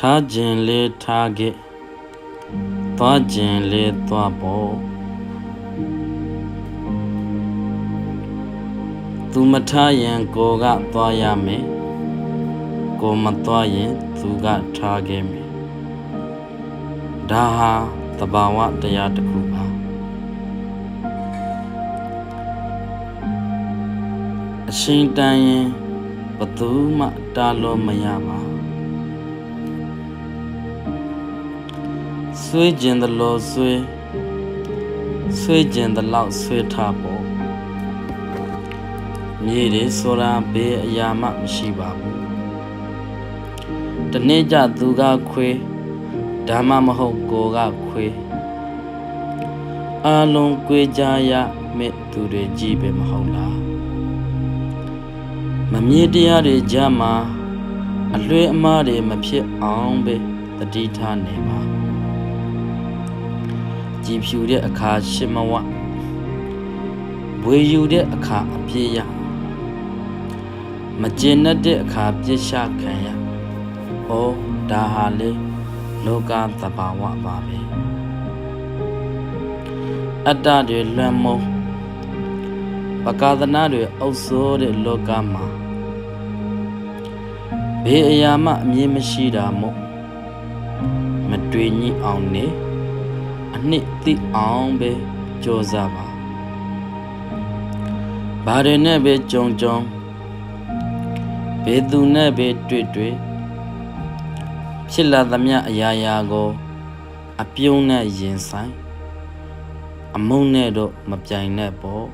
ထားခြင်းလေထားခဲ့သွားခြင်းလေသွားဖို့သူမထားရင်ကိုကသွားရမယ်ကိုမသွားရင်သူကထားခဲ့မယ်ဒါဟာသဘာဝတရားတစ်ခုပါအရှင်တန်ရင်ဘသူမှတားလို့မရပါ ဆွေးကျင်သလိုဆွေးဆွေးကျင်သလောက်ဆွေးထားဖို့မြေတွေဆိုတာဘေးအရာမှမရှိပါဘူးတနေ့ကျသူကခွေးဓမ္မမဟုတ်ကိုကခွေးအလုံးကြွေကြရမဲ့သူတွေကြီးပဲမဟုတ်လားမမြင်တရားတွေကြားမှာအလွဲအမှားတွေမဖြစ်အောင်ပဲတတိထားနေပါ ကြည်ဖြူတဲ့အခါရှစ်မဝဘွေယူတဲ့အခါအပြည့်ရမကျင်တတ်တဲ့အခါပြစ်ရှခံရဟောဒါဟာလေလောကသဘာဝပါပဲအတ္တတွေလွှမ်းမိုးပကာသနာတွေအုပ်ဆိုးတဲ့လောကမှာဘေးအရာမှအမြင်မရှိတာမို့မတွေ့ညှိအောင်နေ အနှစ်သိအောင်ပဲကြိုးစားပါဘာတွေနဲ့ပဲကြုံကြုံဘယ်သူနဲ့ပဲတွေ့တွေ့ဖြစ်လာသမျှအရာရာကိုအပြုံးနဲ့ရင်ဆိုင်အမုန်းနဲ့တော့မပြိုင်နဲ့ပေါ့